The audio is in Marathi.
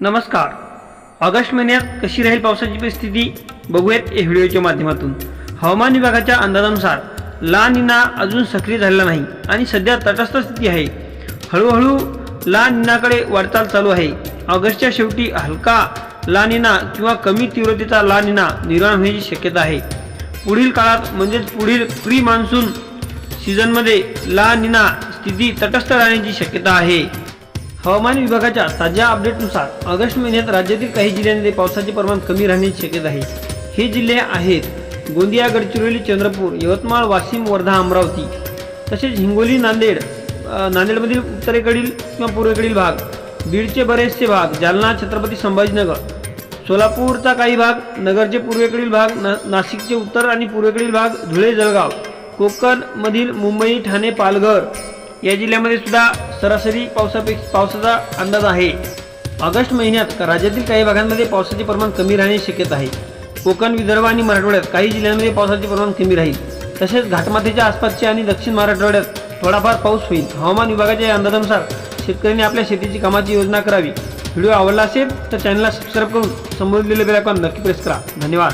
नमस्कार. ऑगस्ट महिन्यात कशी राहील पावसाची परिस्थिती? बघूयात या व्हिडिओच्या माध्यमातून. हवामान विभागाच्या अंदाजानुसार ला निना अजून सक्रिय झालेला नाही आणि सध्या तटस्थ स्थिती आहे. हळूहळू ला निनाकडे वाटचाल चालू आहे. ऑगस्टच्या शेवटी हलका ला निना किंवा कमी तीव्रतेचा ला निना निर्माण होण्याची शक्यता आहे. पुढील काळात म्हणजेच पुढील प्री मान्सून सीझनमध्ये ला निना स्थिती तटस्थ राहण्याची शक्यता आहे. हवामान विभागाच्या ताज्या अपडेटनुसार ऑगस्ट महिन्यात राज्यातील काही जिल्ह्यांमध्ये पावसाचे प्रमाण कमी राहण्याची शक्यता आहे. हे जिल्हे आहेत गोंदिया गडचिरोली चंद्रपूर यवतमाळ वाशिम वर्धा अमरावती. तसेच हिंगोली नांदेड नांदेडमधील उत्तरेकडील किंवा पूर्वेकडील भाग बीडचे बरेचसे भाग जालना छत्रपती संभाजीनगर सोलापूरचा काही भाग नगरचे पूर्वेकडील भाग ना नाशिकचे उत्तर आणि पूर्वेकडील भाग धुळे जळगाव कोकणमधील मुंबई ठाणे पालघर या जिल्ह्यामध्ये सुद्धा सरासरी पावसापेक्षा पावसाचा अंदाज आहे. ऑगस्ट महिन्यात राज्यातील काही भागांमध्ये पावसाचे प्रमाण कमी राहण्याची शक्यता आहे. कोकण विदर्भ आणि मराठवाड्यात काही जिल्ह्यांमध्ये पावसाचे प्रमाण कमी राहील. तसेच घाटमाथेच्या आसपासच्या आणि दक्षिण मराठवाड्यात थोडाफार पाऊस होईल. हवामान विभागाच्या या अंदाजानुसार शेतकऱ्यांनी आपल्या शेतीची कामाची योजना करावी. व्हिडिओ आवडला असेल तर चॅनलला सबस्क्राईब करून समोर दिलेले बेल आयकॉन नक्की प्रेस करा. धन्यवाद.